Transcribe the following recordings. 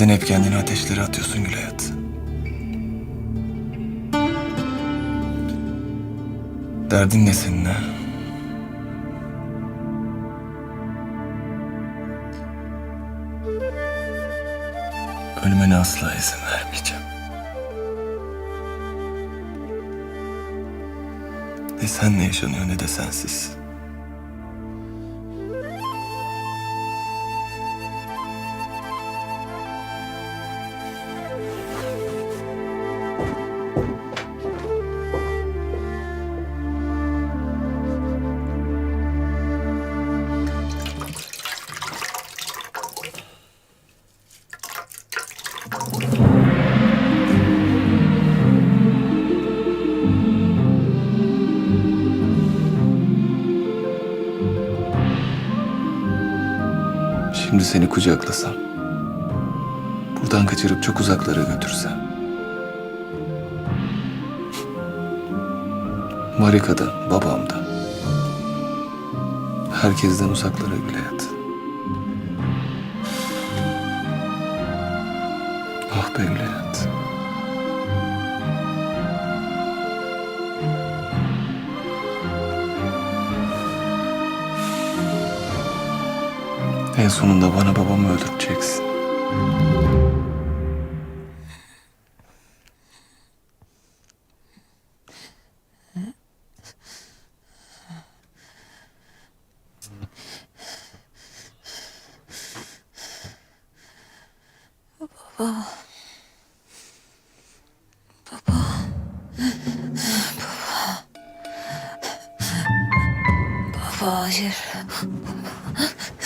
Neden hep kendini ateşlere atıyorsun Gül Hayat? Derdin ne senin ha? Ölmene asla izin vermeyeceğim. Ne senle yaşanıyor ne de sensiz. Seni kucaklasam. Buradan kaçırıp çok uzaklara götürsem. Marika'da, babamda. Herkesten uzaklara bile yat. Ah be Gülayat. En sonunda bana babamı öldüreceksin. Baba hayır. Halit.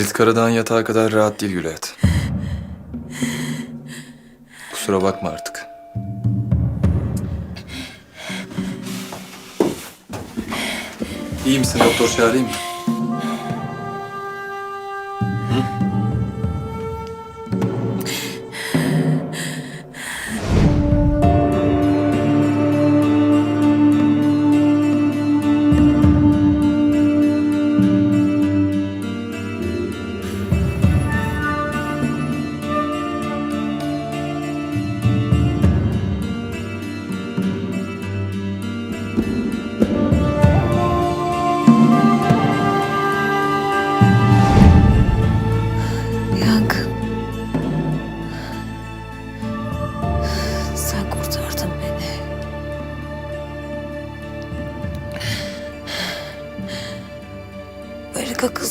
Halit Karadağ'ın yatağı kadar rahat değil Gülayat. Kusura bakma artık. İyi misin doktor çağırayım mı? Yangın.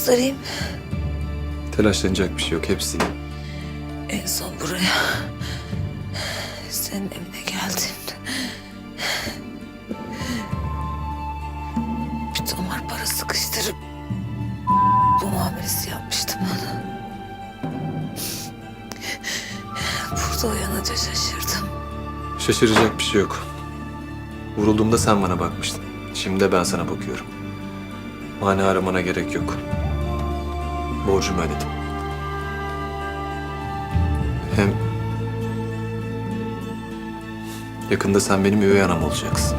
Kızlarıyım. Telaşlanacak bir şey yok hepsi iyi. En son buraya senin evine geldiğimde bir tomar para sıkıştırıp bu muamelesi yapmıştım bana. Burada uyanınca şaşırdım. Şaşıracak bir şey yok. Vurulduğumda sen bana bakmıştın. Şimdi de ben sana bakıyorum. Mani aramana gerek yok. Borcumu ödedim. Hem yakında sen benim üvey anam olacaksın.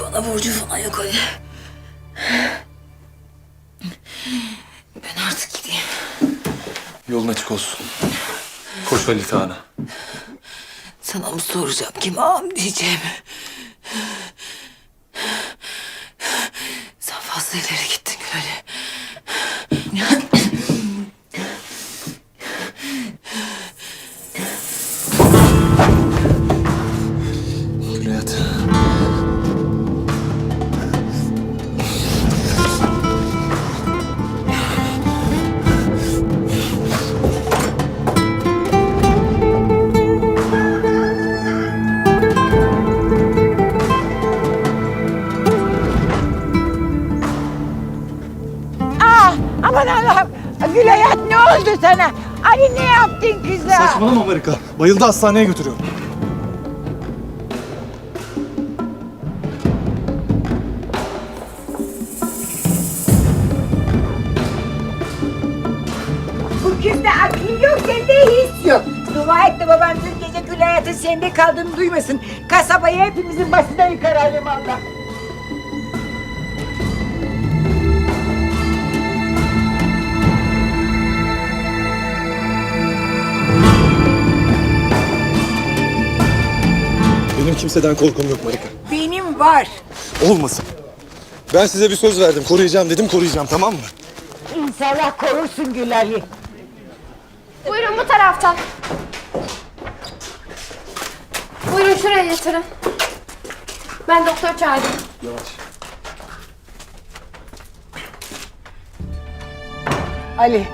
Bana borcu falan yok Ali. Ben artık gideyim. Yolun açık olsun. Koş Halit Ağa'na. Sana mı soracağım kim ağam diyeceğim. Oldu sana? Ali ne yaptın kıza? Saçmalama Amerika. Bayıldı hastaneye götürüyorum. Bu kızda akıl yok sende his yok. Dua et de baban dün gece Gülayat'ın sende kaldığını duymasın. Kasabayı hepimizin başına yıkar halim Allah. Kimseden korkum yok Marika. Benim var. Olmasın. Ben size bir söz verdim. Koruyacağım dedim koruyacağım tamam mı? İnşallah korursun Gül Ali. Buyurun bu taraftan. Buyurun şuraya yatırın. Ben doktor çağırdım. Ali.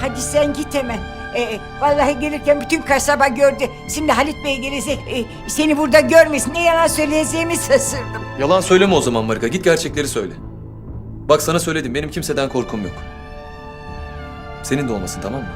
Hadi sen git hemen. Ee, vallahi gelirken bütün kasaba gördü. Şimdi Halit Bey gelirse e, seni burada görmesin. Ne yalan söyleyeceğimi şaşırdım. Yalan söyleme o zaman Marika. Git gerçekleri söyle. Bak sana söyledim. Benim kimseden korkum yok. Senin de olmasın tamam mı?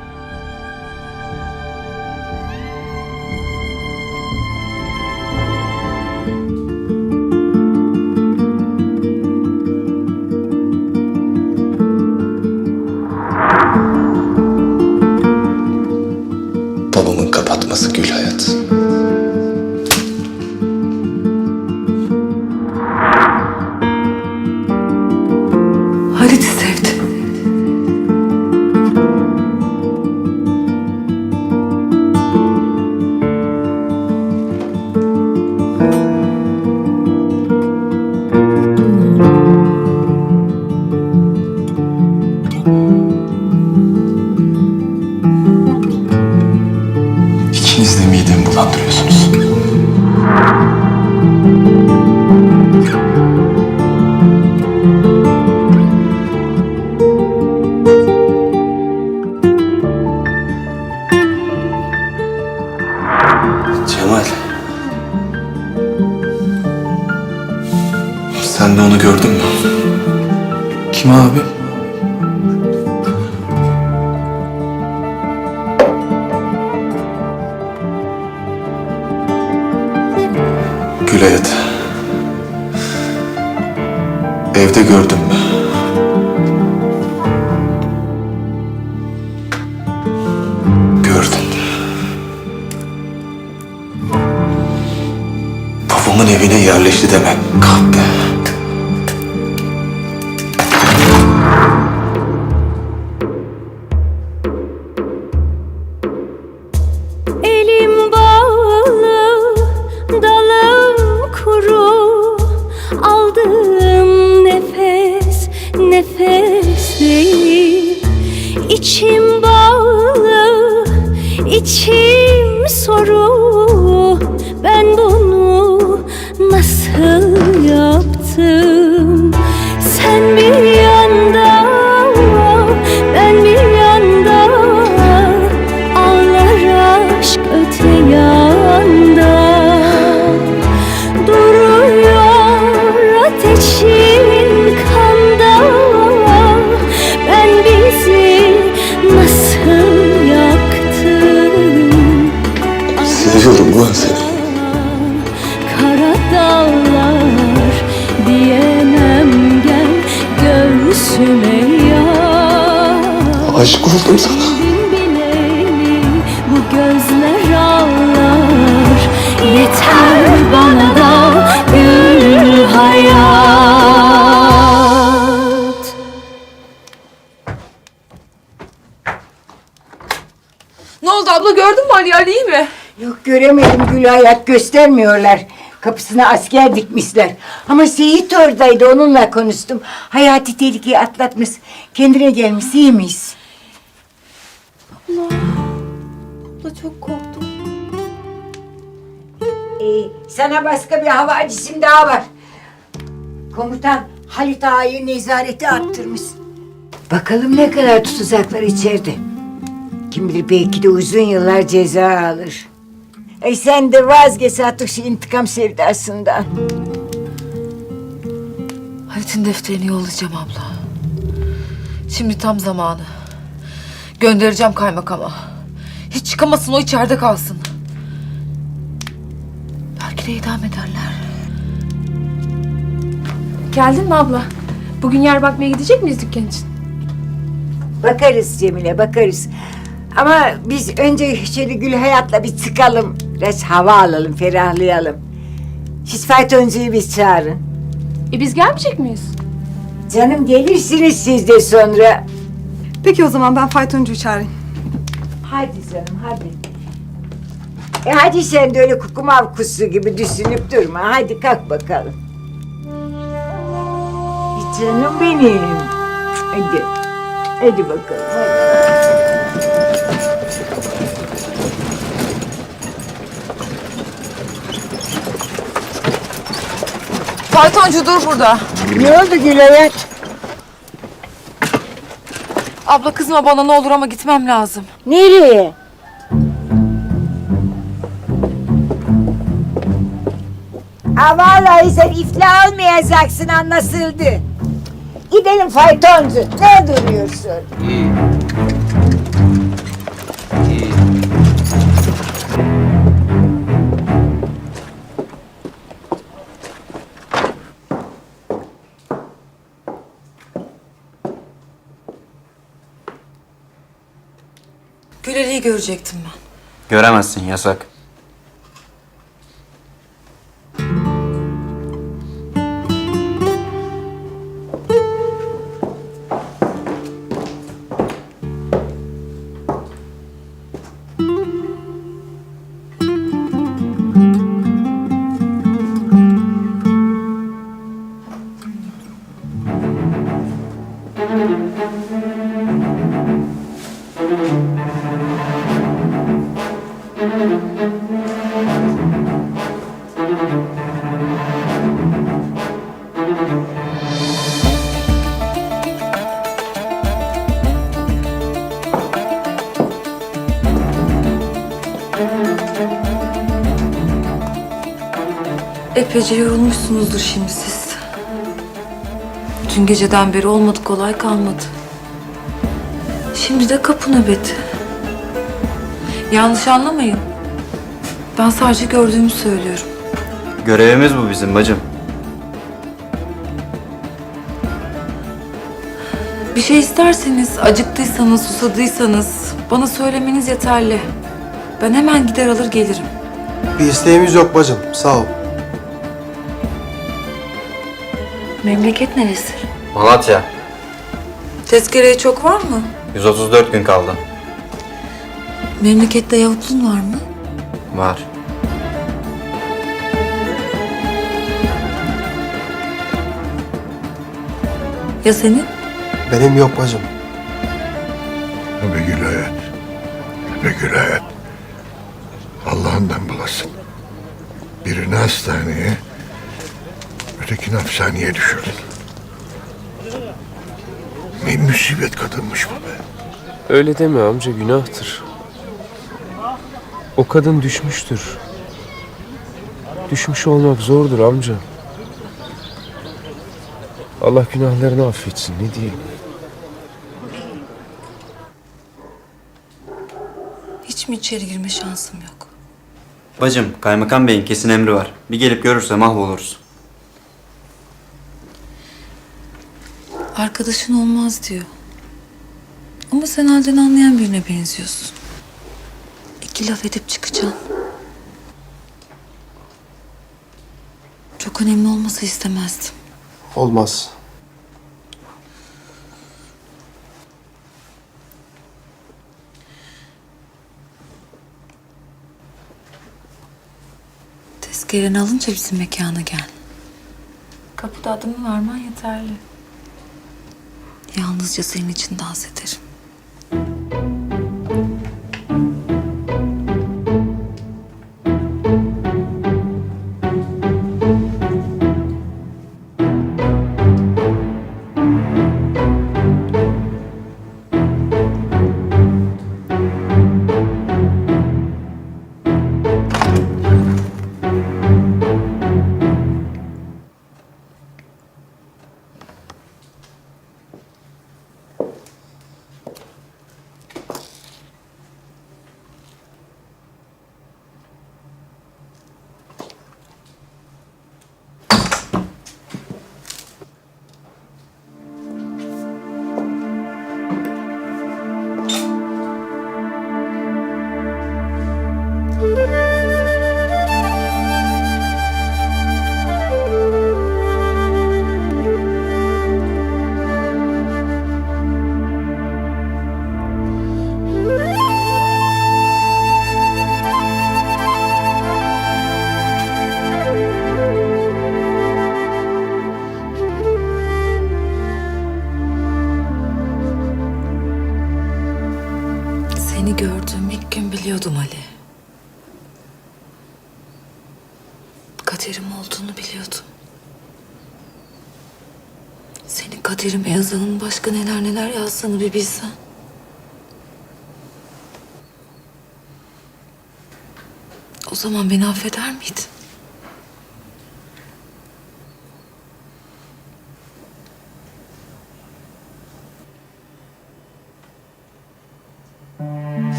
Saved. Onu gördün mü? Kim abi? Gülayat. Evde gördün mü? Gördün. Babamın evine yerleşti demek. Kahpe. Gördün mü Ali? Ali iyi mi? Yok göremedim Gül Hayat göstermiyorlar. Kapısına asker dikmişler. Ama Seyit oradaydı onunla konuştum. Hayati tehlikeyi atlatmış. Kendine gelmiş iyi miyiz? Abla çok korktum. Ee, sana başka bir havadisim daha var. Komutan Halit Ağa'yı nezarete attırmış. Bakalım ne kadar tutacaklar içeride. Kim bilir belki de uzun yıllar ceza alır. E sen de vazgeç artık şu intikam sevdasından. Halit'in defterini yollayacağım abla. Şimdi tam zamanı. Göndereceğim kaymakama. Hiç çıkamasın o içeride kalsın. Belki de idam ederler. Geldin mi abla? Bugün yer bakmaya gidecek miyiz dükkan için? Bakarız Cemile bakarız. Ama biz önce şöyle Gül Hayat'la bir çıkalım. Biraz hava alalım, ferahlayalım. Siz faytoncuyu bir çağırın. E biz gelmeyecek miyiz? Canım gelirsiniz siz de sonra. Peki o zaman ben faytoncuyu çağırayım. Hadi canım hadi. E hadi sen de öyle kukumav kusu gibi düşünüp durma. Hadi kalk bakalım. E canım benim. Hadi. Hadi bakalım hadi. Faytoncu dur burada. Ne oldu Gül Hayat? Abla kızma bana ne olur ama gitmem lazım. Nereye? Ha vallahi sen iflah almayacaksın anlaşıldı. Gidelim faytoncu. Ne duruyorsun? Güleli'yi görecektim ben. Göremezsin yasak. Epeyce yorulmuşsunuzdur şimdi siz. Dün geceden beri olmadı kolay kalmadı. Şimdi de kapı nöbeti. Yanlış anlamayın. Ben sadece gördüğümü söylüyorum. Görevimiz bu bizim bacım. Bir şey isterseniz, acıktıysanız, susadıysanız bana söylemeniz yeterli. Ben hemen gider alır gelirim. Bir isteğimiz yok bacım. Sağ ol. Memleket neresi? Malatya. Tezkereye çok var mı? 134 gün kaldı. Memlekette yavuklun var mı? Var. Ya senin? Benim yok bacım. Be gül hayat. Be gül hayat. Allah'ından bulasın. Birini hastaneye, ötekini hapishaneye düşürdün. Ne musibet kadınmış bu be. Öyle deme amca günahtır. O kadın düşmüştür. Düşmüş olmak zordur amca. Allah günahlarını affetsin ne diyeyim. Hiç mi içeri girme şansım yok? Bacım, kaymakam beyin kesin emri var. Bir gelip görürse mahvoluruz. Arkadaşın olmaz diyor. Ama sen halden anlayan birine benziyorsun. İki laf edip çıkacaksın. Çok önemli olmasa istemezdim. Olmaz. Tezkereni alınca bizim mekana gel. Kapıda adımı vermen yeterli. Yalnızca senin için dans ederim. Neler yazdığını bir bilsen. O zaman beni affeder miydin?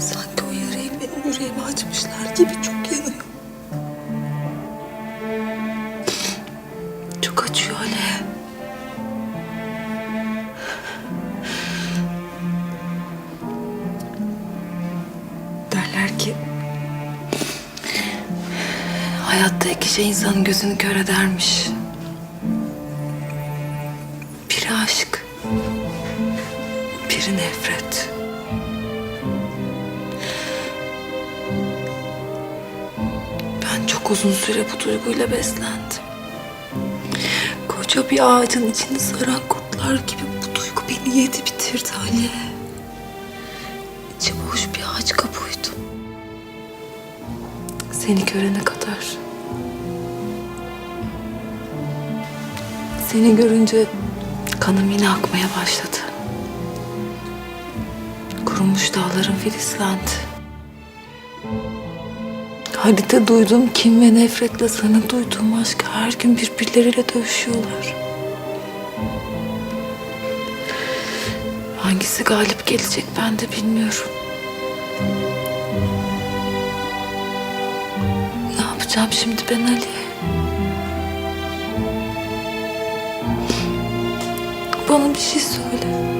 Sanki o yarayı benim yüreğime açmışlar gibi şey insanın gözünü kör edermiş. Biri aşk, biri nefret. Ben çok uzun süre bu duyguyla beslendim. Koca bir ağacın içini saran kurtlar gibi bu duygu beni yedi bitirdi Ali. İçi boş bir ağaç kabuğuydu. Seni görene kadar. Seni görünce kanım yine akmaya başladı. Kurumuş dağların filizlendi. Halide duyduğum kim ve nefretle sana duyduğum aşk her gün birbirleriyle dövüşüyorlar. Hangisi galip gelecek ben de bilmiyorum. Ne yapacağım şimdi ben Ali? Bana bir şey söyle.